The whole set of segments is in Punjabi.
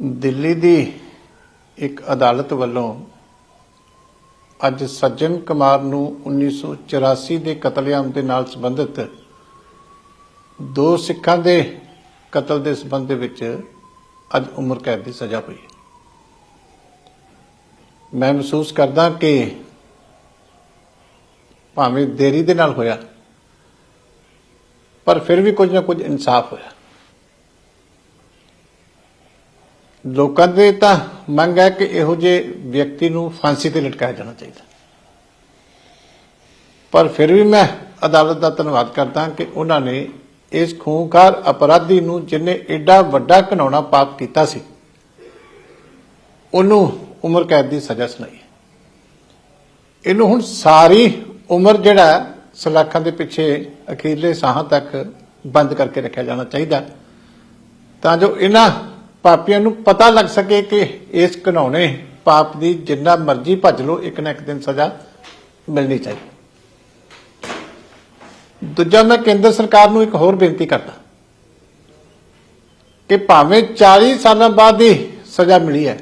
ਦਿੱਲੀ ਦੀ ਇੱਕ ਅਦਾਲਤ ਵੱਲੋਂ ਅੱਜ ਸੱਜਣ ਕੁਮਾਰ ਨੂੰ 1984 ਦੇ ਕਤਲੇਆਮ ਦੇ ਨਾਲ ਸੰਬੰਧਿਤ ਦੋ ਸਿੱਖਾਂ ਦੇ ਕਤਲ ਦੇ ਸੰਬੰਧ ਦੇ ਵਿੱਚ ਅੱਜ ਉਮਰ ਕੈਦ ਦੀ ਸਜ਼ਾ ਹੋਈ। ਮੈਂ ਮਹਿਸੂਸ ਕਰਦਾ ਕਿ ਭਾਵੇਂ ਦੇਰੀ ਦੇ ਨਾਲ ਹੋਇਆ, ਪਰ ਫਿਰ ਵੀ ਕੁਝ ਨਾ ਕੁਝ ਇਨਸਾਫ ਹੋਇਆ। ਲੋਕਾਂ ਦੇ ਤਾਂ ਮੰਗ ਹੈ ਕਿ ਇਹੋ ਜਿਹੇ ਵਿਅਕਤੀ ਨੂੰ ਫਾਂਸੀ ਤੇ ਲਟਕਾਇਆ ਜਾਣਾ ਚਾਹੀਦਾ। ਪਰ ਫਿਰ ਵੀ ਮੈਂ ਅਦਾਲਤ ਦਾ ਧੰਨਵਾਦ ਕਰਦਾ ਕਿ ਉਹਨਾਂ ਨੇ ਇਸ ਖੂਨਖਾਰ ਅਪਰਾਧੀ ਨੂੰ ਜਿਨੇ ਐਡਾ ਵੱਡਾ ਘਿਨਾਉਣਾ ਪਾਪ ਕੀਤਾ ਸੀ, ਉਹਨੂੰ ਉਮਰ ਕੈਦ ਦੀ ਸਜ਼ਾ ਸੁਣਾਈ ਇਹਨੂੰ ਹੁਣ ਸਾਰੀ ਉਮਰ ਜਿਹੜਾ ਸਲਾਖਾਂ ਦੇ ਪਿੱਛੇ ਅਖੀਰਲੇ ਸਾਹਾਂ ਤੱਕ ਬੰਦ ਕਰਕੇ ਰੱਖਿਆ ਜਾਣਾ ਚਾਹੀਦਾ ਤਾਂ ਜੋ ਇਹਨਾਂ ਪਾਪੀਆਂ ਨੂੰ ਪਤਾ ਲੱਗ ਸਕੇ ਕਿ ਇਸ ਘਿਨਾਉਣੇ ਪਾਪ ਦੀ ਜਿੰਨਾ ਮਰਜ਼ੀ ਭੱਜ ਲੋ ਇੱਕ ਨਾ ਇੱਕ ਦਿਨ ਸਜ਼ਾ ਮਿਲਣੀ ਚਾਹੀਦੀ। ਦੂਜਾ, ਮੈਂ ਕੇਂਦਰ ਸਰਕਾਰ ਨੂੰ ਇੱਕ ਹੋਰ ਬੇਨਤੀ ਕਰਦਾ ਕਿ ਭਾਵੇਂ 40 ਸਾਲਾਂ ਬਾਅਦ ਹੀ ਸਜ਼ਾ ਮਿਲੀ ਹੈ,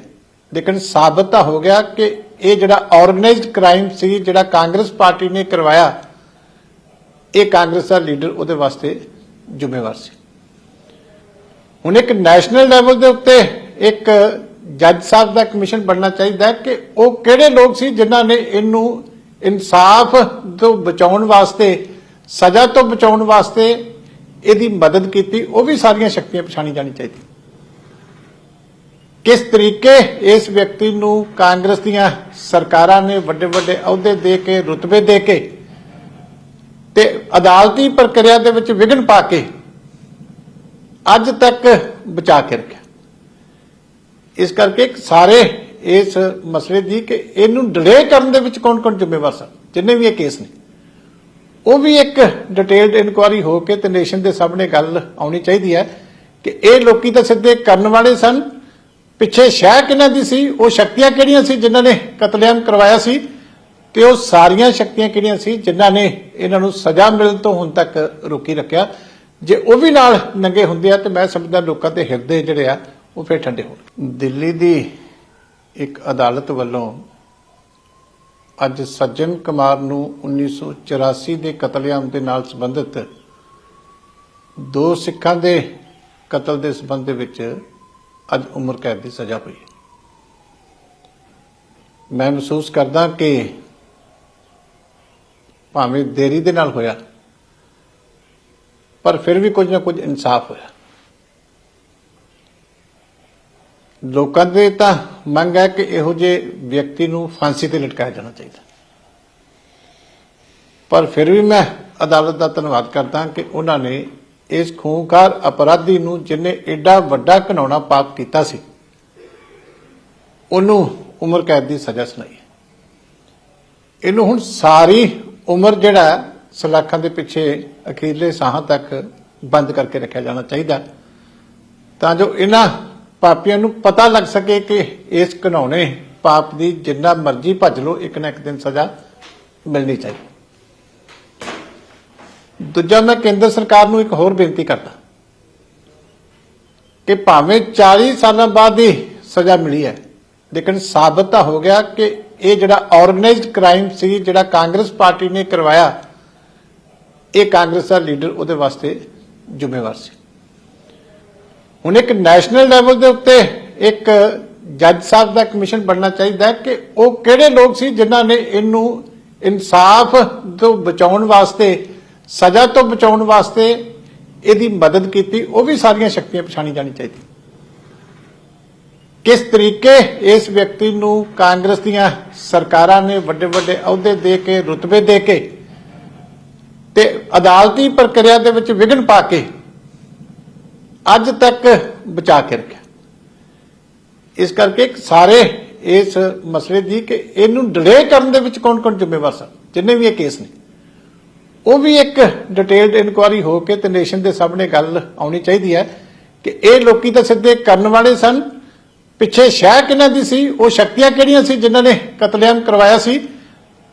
ਲੇਕਿਨ ਸਾਬਤ ਤਾਂ ਹੋ ਗਿਆ ਕਿ ਇਹ ਜਿਹੜਾ ਆਰਗੇਨਾਈਜ਼ਡ ਕ੍ਰਾਈਮ ਸੀ, ਜਿਹੜਾ ਕਾਂਗਰਸ ਪਾਰਟੀ ਨੇ ਕਰਵਾਇਆ, ਇਹ ਕਾਂਗਰਸ ਦਾ ਲੀਡਰ ਉਹਦੇ ਵਾਸਤੇ ਜ਼ਿੰਮੇਵਾਰ ਸੀ। ਹੁਣ ਇੱਕ ਨੈਸ਼ਨਲ ਲੈਵਲ ਦੇ ਉੱਤੇ ਇੱਕ ਜੱਜ ਸਾਹਿਬ ਦਾ ਕਮਿਸ਼ਨ ਬਣਨਾ ਚਾਹੀਦਾ ਕਿ ਉਹ ਕਿਹੜੇ ਲੋਕ ਸੀ ਜਿਨ੍ਹਾਂ ਨੇ ਇਹਨੂੰ ਇਨਸਾਫ ਤੋਂ ਬਚਾਉਣ ਵਾਸਤੇ, ਸਜ਼ਾ ਤੋਂ ਬਚਾਉਣ ਵਾਸਤੇ ਇਹਦੀ ਮਦਦ ਕੀਤੀ, ਉਹ ਵੀ ਸਾਰੀਆਂ ਸ਼ਕਤੀਆਂ ਪਛਾਣੀ ਜਾਣੀ ਚਾਹੀਦੀ। ਕਿਸ ਤਰੀਕੇ ਇਸ ਵਿਅਕਤੀ ਨੂੰ ਕਾਂਗਰਸ ਦੀਆਂ ਸਰਕਾਰਾਂ ਨੇ ਵੱਡੇ ਵੱਡੇ ਅਹੁਦੇ ਦੇ ਕੇ, ਰੁਤਬੇ ਦੇ ਕੇ ਤੇ ਅਦਾਲਤੀ ਪ੍ਰਕਿਰਿਆ ਦੇ ਵਿੱਚ ਵਿਘਨ ਪਾ ਕੇ ਅੱਜ ਤੱਕ ਬਚਾ ਕੇ ਰੱਖਿਆ। ਇਸ ਕਰਕੇ ਸਾਰੇ ਇਸ ਮਸਲੇ ਦੀ ਕਿ ਇਹਨੂੰ ਡਿਲੇ ਕਰਨ ਦੇ ਵਿੱਚ ਕੌਣ-ਕੌਣ ਜ਼ਿੰਮੇਵਾਰ ਸਨ? ਜਿੰਨੇ ਵੀ ਇਹ ਕੇਸ ਨੇ। ਉਹ ਵੀ ਇੱਕ ਡਿਟੇਲਡ ਇਨਕੁਆਰੀ ਹੋ ਕੇ ਤੇ ਨੇਸ਼ਨ ਦੇ ਸਾਹਮਣੇ ਗੱਲ ਆਉਣੀ ਚਾਹੀਦੀ ਹੈ ਕਿ ਇਹ ਲੋਕੀ ਤਾਂ ਸਿੱਧੇ ਕਰਨ ਵਾਲੇ ਸਨ। ਪਿੱਛੇ ਸ਼ਹਿ ਕਿਹਨਾਂ ਦੀ ਸੀ? ਉਹ ਸ਼ਕਤੀਆਂ ਕਿਹੜੀਆਂ ਸੀ ਜਿਨ੍ਹਾਂ ਨੇ ਕਤਲੇਆਮ ਕਰਵਾਇਆ ਸੀ? ਤੇ ਉਹ ਸਾਰੀਆਂ ਸ਼ਕਤੀਆਂ ਕਿਹੜੀਆਂ ਸੀ ਜਿਨ੍ਹਾਂ ਨੇ ਇਹਨਾਂ ਨੂੰ ਸਜ਼ਾ ਮਿਲਣ ਤੋਂ ਹੁਣ ਤੱਕ ਰੋਕੀ ਰੱਖਿਆ? ਜੇ ਉਹ ਵੀ ਨਾਲ ਨੰਗੇ ਹੁੰਦੇ ਆ ਤੇ ਮੈਂ ਸਮਝਦਾ ਲੋਕਾਂ ਦੇ ਹਿਰਦੇ ਜਿਹੜੇ ਆ, ਉਹ ਫੇਰ ਠੰਡੇ ਹੋਣ। ਦਿੱਲੀ ਦੀ ਇੱਕ ਅਦਾਲਤ ਵੱਲੋਂ ਅੱਜ ਸੱਜਣ ਕੁਮਾਰ ਨੂੰ 1984 ਦੇ ਕਤਲੇਆਮ ਦੇ ਨਾਲ ਸੰਬੰਧਿਤ ਦੋ ਸਿੱਖਾਂ ਦੇ ਕਤਲ ਦੇ ਸੰਬੰਧ ਦੇ ਵਿੱਚ ਅੱਜ ਉਮਰ ਕੈਦ ਦੀ ਸਜ਼ਾ ਹੋਈ। ਹੈ ਮੈਂ ਮਹਿਸੂਸ ਕਰਦਾ ਕਿ ਭਾਵੇਂ ਦੇਰੀ ਦੇ ਨਾਲ ਹੋਇਆ ਪਰ ਫਿਰ ਵੀ ਕੁਝ ਨਾ ਕੁਝ ਇਨਸਾਫ ਹੋਇਆ। ਲੋਕਾਂ ਦੇ ਤਾਂ ਮੰਗ ਹੈ ਕਿ ਇਹੋ ਜਿਹੇ ਵਿਅਕਤੀ ਨੂੰ ਫਾਂਸੀ ਤੇ ਲਟਕਾਇਆ ਜਾਣਾ ਚਾਹੀਦਾ। ਪਰ ਫਿਰ ਵੀ ਮੈਂ ਅਦਾਲਤ ਦਾ ਧੰਨਵਾਦ ਕਰਦਾ ਕਿ ਉਹਨਾਂ ਨੇ ਇਸ ਖੂਨਖਾਰ ਅਪਰਾਧੀ ਨੂੰ ਜਿਨੇ ਐਡਾ ਵੱਡਾ ਘਿਨਾਉਣਾ ਪਾਪ ਕੀਤਾ ਸੀ, ਉਹਨੂੰ ਉਮਰ ਕੈਦ ਦੀ ਸਜ਼ਾ ਸੁਣਾਈ। ਇਹਨੂੰ ਹੁਣ ਸਾਰੀ ਉਮਰ ਜਿਹੜਾ ਸਲਾਖਾਂ ਦੇ ਪਿੱਛੇ ਅਖੀਰਲੇ ਸਾਹਾਂ ਤੱਕ ਬੰਦ ਕਰਕੇ ਰੱਖਿਆ ਜਾਣਾ ਚਾਹੀਦਾ। ਤਾਂ ਜੋ ਇਹਨਾਂ ਪਾਪੀਆਂ ਨੂੰ ਪਤਾ ਲੱਗ ਸਕੇ ਕਿ ਇਸ ਘਿਨਾਉਣੇ ਪਾਪ ਦੀ ਜਿੰਨਾ ਮਰਜ਼ੀ ਭੱਜ ਲੋ ਇੱਕ ਨਾ ਇੱਕ ਦਿਨ ਸਜ਼ਾ ਮਿਲਣੀ ਚਾਹੀਦੀ। ਦੂਜਾ, ਮੈਂ ਕੇਂਦਰ ਸਰਕਾਰ ਨੂੰ ਇੱਕ ਹੋਰ ਬੇਨਤੀ ਕਰਦਾ ਕਿ ਭਾਵੇਂ 40 ਸਾਲਾਂ ਬਾਅਦ ਹੀ ਸਜ਼ਾ ਮਿਲੀ ਹੈ, ਲੇਕਿਨ ਸਾਬਤ ਤਾਂ ਹੋ ਗਿਆ ਕਿ ਇਹ ਜਿਹੜਾ ਆਰਗੇਨਾਈਜ਼ਡ ਕ੍ਰਾਈਮ ਸੀ, ਜਿਹੜਾ ਕਾਂਗਰਸ ਪਾਰਟੀ ਨੇ ਕਰਵਾਇਆ ਇਹ ਕਾਂਗਰਸ ਦਾ ਲੀਡਰ ਉਹਦੇ ਵਾਸਤੇ ਜ਼ਿੰਮੇਵਾਰ ਸੀ। ਹੁਣ ਇੱਕ ਨੈਸ਼ਨਲ ਲੈਵਲ ਦੇ ਉੱਤੇ ਇੱਕ ਜੱਜ ਸਾਹਿਬ ਦਾ ਕਮਿਸ਼ਨ ਬਣਨਾ ਚਾਹੀਦਾ ਕਿ ਉਹ ਕਿਹੜੇ ਲੋਕ ਸੀ ਜਿਨ੍ਹਾਂ ਨੇ ਇਹਨੂੰ ਇਨਸਾਫ ਤੋਂ ਬਚਾਉਣ ਵਾਸਤੇ, ਸਜ਼ਾ ਤੋਂ ਬਚਾਉਣ ਵਾਸਤੇ ਇਹਦੀ ਮਦਦ ਕੀਤੀ, ਉਹ ਵੀ ਸਾਰੀਆਂ ਸ਼ਕਤੀਆਂ ਪਛਾਣੀ ਜਾਣੀ ਚਾਹੀਦੀ। ਕਿਸ ਤਰੀਕੇ ਇਸ ਵਿਅਕਤੀ ਨੂੰ ਕਾਂਗਰਸ ਦੀਆਂ ਸਰਕਾਰਾਂ ਨੇ ਵੱਡੇ ਵੱਡੇ ਅਹੁਦੇ ਦੇ ਕੇ, ਰੁਤਬੇ ਦੇ ਕੇ ਤੇ ਅਦਾਲਤੀ ਪ੍ਰਕਿਰਿਆ ਦੇ ਵਿੱਚ ਵਿਘਨ ਪਾ ਕੇ ਅੱਜ ਤੱਕ ਬਚਾ ਕੇ ਰੱਖਿਆ। ਇਸ ਕਰਕੇ ਸਾਰੇ ਇਸ ਮਸਲੇ ਦੀ ਕਿ ਇਹਨੂੰ ਡਿਲੇ ਕਰਨ ਦੇ ਵਿੱਚ ਕੌਣ-ਕੌਣ ਜ਼ਿੰਮੇਵਾਰ ਸਨ, ਜਿੰਨੇ ਵੀ ਇਹ ਕੇਸ ਨੇ, ਉਹ ਵੀ ਇੱਕ ਡਿਟੇਲਡ ਇਨਕੁਆਰੀ ਹੋ ਕੇ ਤੇ ਨੇਸ਼ਨ ਦੇ ਸਾਹਮਣੇ ਗੱਲ ਆਉਣੀ ਚਾਹੀਦੀ ਹੈ ਕਿ ਇਹ ਲੋਕੀ ਤਾਂ ਸਿੱਧੇ ਕਰਨ ਵਾਲੇ ਸਨ, ਪਿੱਛੇ ਸ਼ਹਿ ਕਿਹਨਾਂ ਦੀ ਸੀ, ਉਹ ਸ਼ਕਤੀਆਂ ਕਿਹੜੀਆਂ ਸੀ ਜਿਨ੍ਹਾਂ ਨੇ ਕਤਲੇਆਮ ਕਰਵਾਇਆ ਸੀ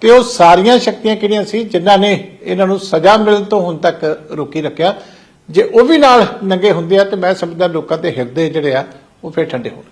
ਤੇ ਉਹ ਸਾਰੀਆਂ ਸ਼ਕਤੀਆਂ ਕਿਹੜੀਆਂ ਸੀ, ਜਿਨ੍ਹਾਂ ਨੇ ਇਹਨਾਂ ਨੂੰ ਸਜ਼ਾ ਮਿਲਣ ਤੋਂ ਹੁਣ ਤੱਕ ਰੋਕੀ ਰੱਖਿਆ। ਜੇ ਉਹ ਵੀ ਨਾਲ ਨੰਗੇ ਹੁੰਦੇ ਆ, ਤੇ ਮੈਂ ਸਮਝਦਾ ਲੋਕਾਂ ਦੇ ਹਿਰਦੇ ਜਿਹੜੇ ਆ, ਉਹ ਫੇਰ ਠੰਡੇ ਹੋਣ